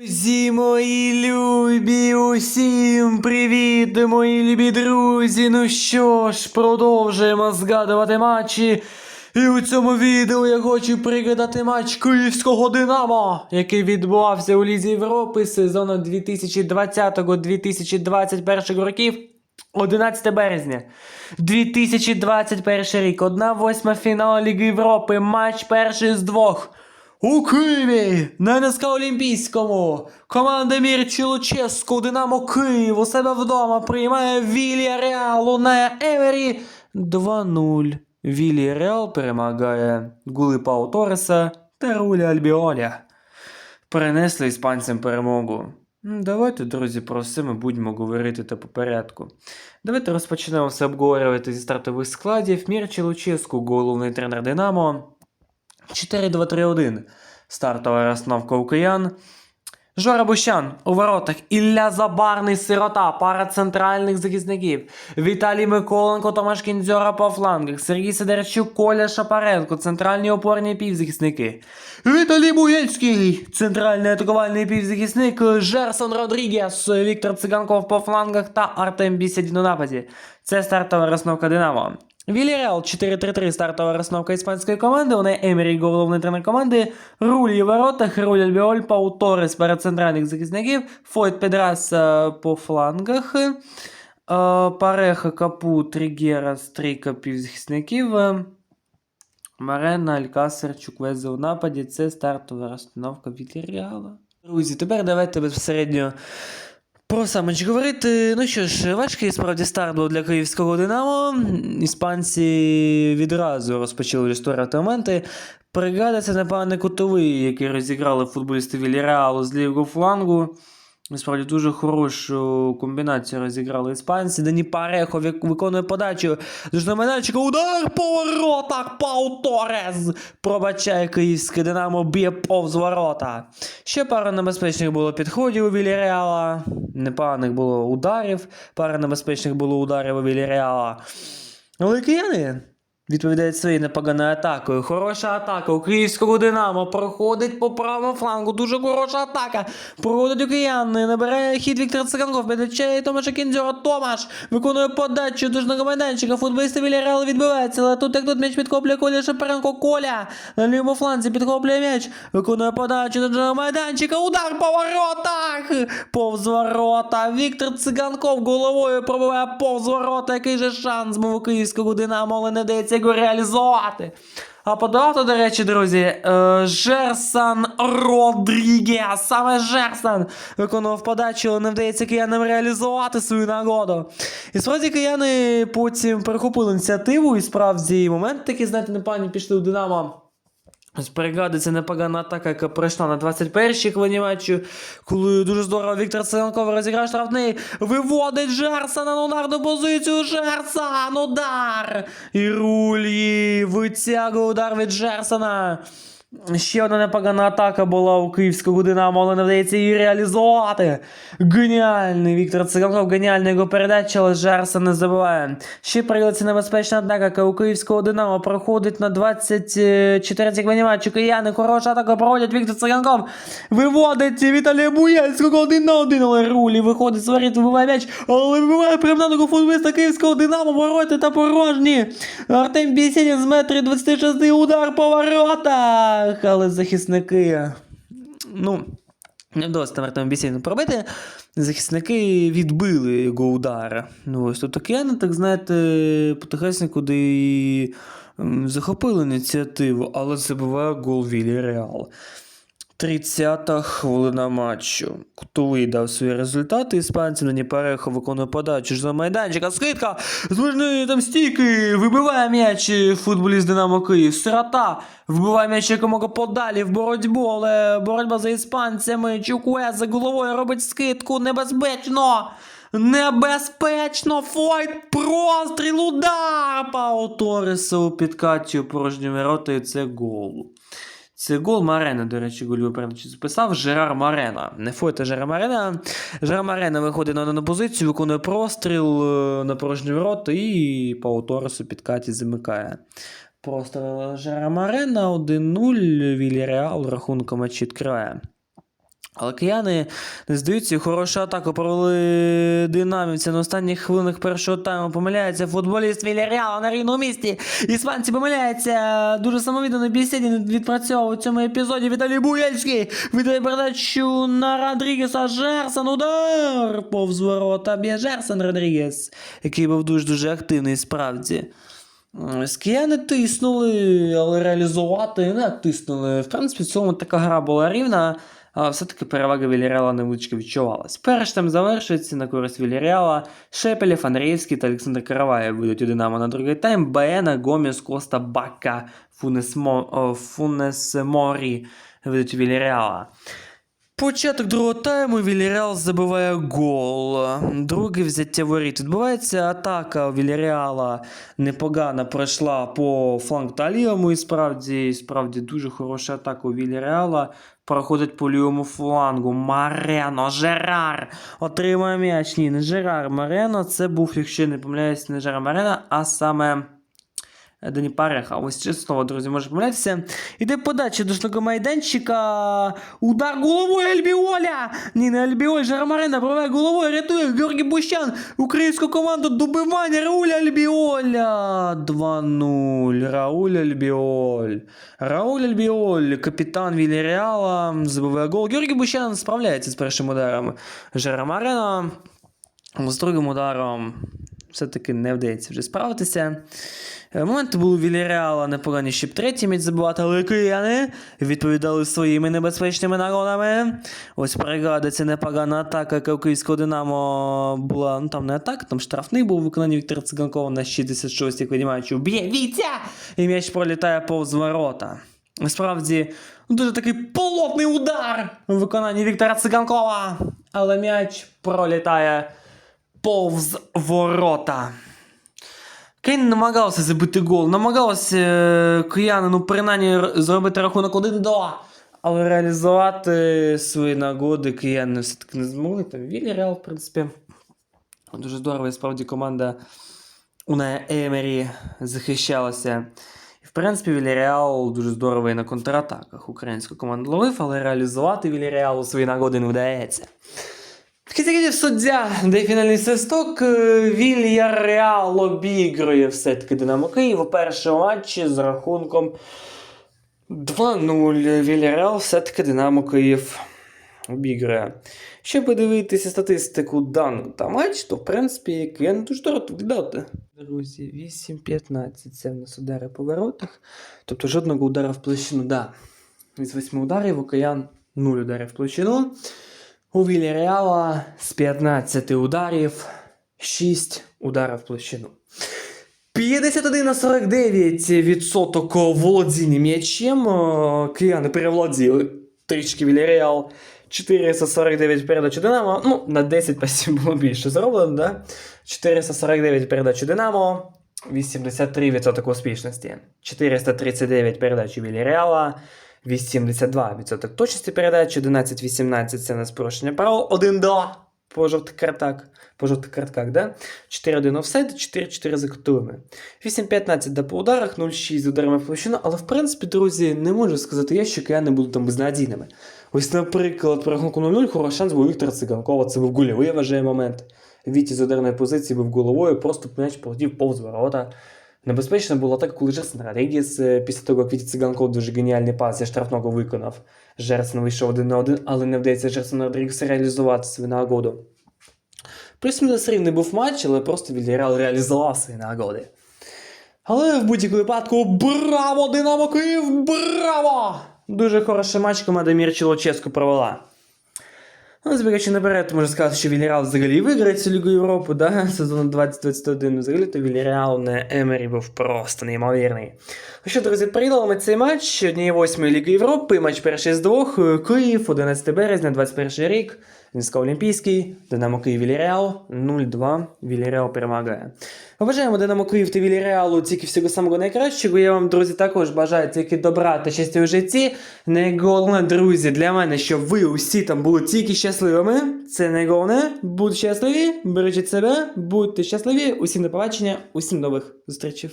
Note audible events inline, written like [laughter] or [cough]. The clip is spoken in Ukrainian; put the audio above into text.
Друзі мої любі, усім привіт, мої любі друзі. Ну що ж, продовжуємо згадувати матчі. І у цьому відео я хочу пригадати матч Київського Динамо, який відбувався у Лізі Європи сезону 2020-2021 років. 11 березня 2021 рік, 1-8 фінал Ліги Європи, матч перший з двох. У Києві на НСК Олімпійському команда Мірчі Луческу Динамо Київ у себе вдома приймає Вілія Реалу на Евері 2-0. Вілія Реал перемагає Гули Пау Тореса та Рулі Альбіоля. Перенесли іспанцям перемогу. Давайте, друзі, про все ми будемо говорити та по порядку. Давайте розпочнемо все обговорювати зі стартових складів. Мірчі Луческу, головний тренер Динамо. 4-2-3-1. Стартова розстановка у киян. Жора Бущан у воротах, Ілля Забарний сирота, пара центральних захисників, Віталій Миколенко, Томаш Кінзьора по флангах, Сергій Сидорчук, Коля Шапаренко, центральні опорні півзахисники. Віталій Буєцький, центральний атакувальний півзахисник, Жерсон Родрігес, Віктор Циганков по флангах та Артем Бісядін у нападі. Це стартова розстановка Динамо. Вільяреал 4-3-3 стартова розстановка іспанської команди. Вони Емері, головний тренер команди. Руль у воротах, Руль Альбіоль, Пау Торес перед центральних захисників. Фойт Педрас е, по флангах. Е, Пареха, Капу, Трігерас, трійка півзахисників. Е, Марена, Алькасер, Чуквезе у нападі. Це стартова розстановка Вільяреала. Друзі, тепер давайте безпосередньо про сам говорити. Ну що ж, важкий справді старт був для київського Динамо. Іспанці відразу розпочали ресторати моменти. Пригадаться, напевне, кутовий, який розіграли футболісти Вільяреалу з лівого флангу. Насправді дуже хорошу комбінацію розіграли іспанці. Дані Парехо виконує подачу. З майданчика удар по воротах. Пау Торес пробачає київське Динамо, б'є повз ворота. Ще пара небезпечних було підходів у Вільяреала. Непоганих було ударів. Пара небезпечних було ударів у Вільяреала. Але кияни відповідають своєю непоганою атакою. Хороша атака у київського Динамо. Проходить по правому флангу. Дуже хороша атака. Проходить у кияни. Набирає хід Віктор Циганков. Підвечає Томаша Кінзьора. Томаш виконує подачу дужного майданчика. Футболісти Вільяреалу відбиваються. Але тут як тут м'яч підхоплює Коля Шапаренко. Коля на лівому фланзі підхоплює м'яч. Виконує подачу дужного майданчика. Удар по воротах. Повз ворота. Віктор Циганков головою пробиває повз ворота. Який же шанс був у київського Динамо, але не дається його реалізувати. А подавати, до речі, друзі, е, Жерсан Родрігес, саме Жерсан виконував подачу, але не вдається киянам реалізувати свою нагоду. І справді кияни потім перехопили ініціативу, і справді момент такий, знаєте, непогані пішли у Динамо. Пригадується непогана атака, яка пройшла на 21-й хвилині коли дуже здорово Віктор Селенков розіграв штрафний, виводить Жерса на ударну позицію, Жерсон, удар! І Рулі витягує удар від Жерсона. Ще одна непогана атака була у київського Динамо, але не вдається її реалізувати. Геніальний Віктор Циганков, геніальна його передача, але Жерсон не забуває. Ще прийдеться небезпечна атака, яка у київського Динамо проходить на 24-й хвилині матчу. Кияни, хороша атака проводять Віктор Циганков. Виводить Віталія Буєцького один на один, але Рулі виходить воріт, вибиває м'яч, але вибиває прямо на ногу футболіста київського Динамо, ворота та порожні. Артем Бісєнін з метрів 26 удар по воротах, але захисники, ну, не вдалося Артему Бісєніну пробити. Захисники відбили його удар. Ну, ось тут таке, ну, так знаєте, потихесеньку, де і захопили ініціативу, але забиває гол Вілі Реал. 30-та хвилина матчу. Кутовий дав свої результати. Іспанці на Парехо виконує подачу ж за майданчика. Скидка! Зважної там стійки! Вибиває м'яч футболіст Динамо Київ. Сирота вбиває м'яч якомога подалі в боротьбу, але боротьба за іспанцями. Чукуе за головою робить скидку. Небезпечно! Небезпечно! Фойт! Простріл! Удар! Пау Торреса у підкаті у порожні ворота і це гол. Це гол Марена, до речі, гольову передачу записав Жерар Марена. Не фойте Жерар Марена. Жерар Марена виходить на дану позицію, виконує простріл е, на порожній ворот і по Торрес під підкаті замикає. Просто Жерар Марена 1-0, Вільяреал рахунком відкриває. Але кияни не здаються, хорошу атаку провели динамівці на останніх хвилинах першого тайму. Помиляється футболіст Вільяріала на рівному місці. Іспанці помиляється. Дуже самовіддано Бісєдін відпрацьовував у цьому епізоді. Віталій Буєльський віддає передачу на Родрігеса. Жерсон удар повз ворота. Б'є Жерсон Родрігес, який був дуже-дуже активний справді. Скіяни тиснули, але реалізувати не тиснули. В принципі, в цьому така гра була рівна, але все-таки перевага Вільяреала невеличко відчувалась. Перш там завершується на користь Вільяреала. Шепелєв, Андрієвський та Олександр Караваєв вийдуть у Динамо на другий тайм. Баена, Гоміс, Коста, Бака, Фунес, Мо, Фунес вийдуть у Вільяреала. Початок другого тайму Вільяреал забиває гол. Друге взяття воріт. Відбувається атака Вільяреала непогано пройшла по флангу та лівому. І справді, справді дуже хороша атака у Вільяреала. Проходить по лівому флангу. Марено, Жерар отримує м'яч. Ні, не Жерар Марено. Це був, якщо не помиляюсь, не Жерар Марено, а саме. Дані Пареха, ось чесно, друзі, може помилятися. Іде подача до штука майданчика. Удар головою Альбіоля! Ні, не Альбіоль, Жармарина пробиває головою, рятує Георгій Бущан. Українську команду добивання Рауля Альбіоля. 2-0. Рауль Альбіоль. Рауль Альбіоль, капітан Вільяреала, забиває гол. Георгій Бущан справляється з першим ударом. Жармарина з другим ударом Все-таки не вдається вже справитися. Е, Моменти були у Вільяреала непогані, щоб третій міць забивати, але кияни відповідали своїми небезпечними нагодами. Ось пригадується непогана атака, яка у київського Динамо була, ну там не атака, там штрафний був виконаний Віктора Циганкова на 66-й кладімаючи. Б'є Вітя! І м'яч пролітає повз ворота. Насправді, ну, дуже такий полотний удар у виконанні Віктора Циганкова. Але м'яч пролітає повз ворота. Кейн намагався забити гол, намагався е, кияни, ну, принаймні зробити рахунок 1-2. Але реалізувати свої нагоди кияни все-таки не змогли. Там Вільяреал, в принципі. Дуже здорово, і справді команда Уная Емері захищалася. І, в принципі, Вільяреал дуже здоровий на контратаках. Українську команду ловив, але реалізувати Вільяреалу свої нагоди не вдається. Кітяків суддя, де фінальний свисток, е, Вільяреал обігрує все-таки Динамо Київ у першому матчі з рахунком 2-0. Вільяреал все-таки Динамо Київ обігрує. Щоб подивитися статистику даного та матч, то в принципі я не дуже дорого віддати. Друзі, 8-15 це в нас удари по воротах. Тобто жодного удара в площину, да. Із 8 ударів Окаян 0 ударів в площину. У Вільяреала з 15 ударів 6 ударів в площину. 51 на 49 відсоток володіння м'ячем. Е, Кияни переволоділи трішки Вільяреал. 449 передач Динамо. Ну, на 10 пасів було більше зроблено, да? 449 передач Динамо. 83% успішності. 439 передач у Вільяреала. 82% точності передач, 11-18 це у нас порушення правил, 1-2 по жовтих картах, по жовтих картках, да? 4-1 офсайд, 4-4 за кутовими. 8-15 да по ударах, 0-6 з ударами в площину, але в принципі, друзі, не можу сказати я, що кияни будуть там безнадійними. Ось, наприклад, по рахунку 0-0 хороший шанс був Віктора Циганкова, це був гольовий, я момент. Віті з ударної позиції був головою, просто м'яч полетів повз ворота. Небезпечно було так, коли Жерсон Родрігес е, після того, як Віті Циганков дуже геніальний пас зі штрафного виконав. Жерсон вийшов один на один, але не вдається Жерсону Родрігесу реалізувати свою нагоду. Плюс-мінус рівний був матч, але просто Вільяреал реалізував свої нагоди. Але в будь-якому випадку браво, Динамо Київ! Браво! Дуже хороший матч команда Мірчі Луческу провела. Ну, збігаючи наперед, можна сказати, що Вільяреал взагалі виграє цю Лігу Європи, да? [laughs] сезон 2021. Взагалі, то Вільяреал на Емері був просто неймовірний. Ну що, друзі, приїдали ми цей матч однієї восьмої Ліги Європи, матч перший з двох, Київ, 11 березня, 21 рік, Вінська Олімпійський, Динамо Київ Вільяреал, 0-2, Вільяреал перемагає. Побажаємо Динамо Київ та Вільяреалу тільки всього самого найкращого. Я вам, друзі, також бажаю тільки добра та щастя у житті. Найголовне, друзі, для мене, щоб ви усі там були тільки щасливими. Це найголовне. Будьте щасливі, бережіть себе, будьте щасливі. Усім до побачення, усім нових зустрічей.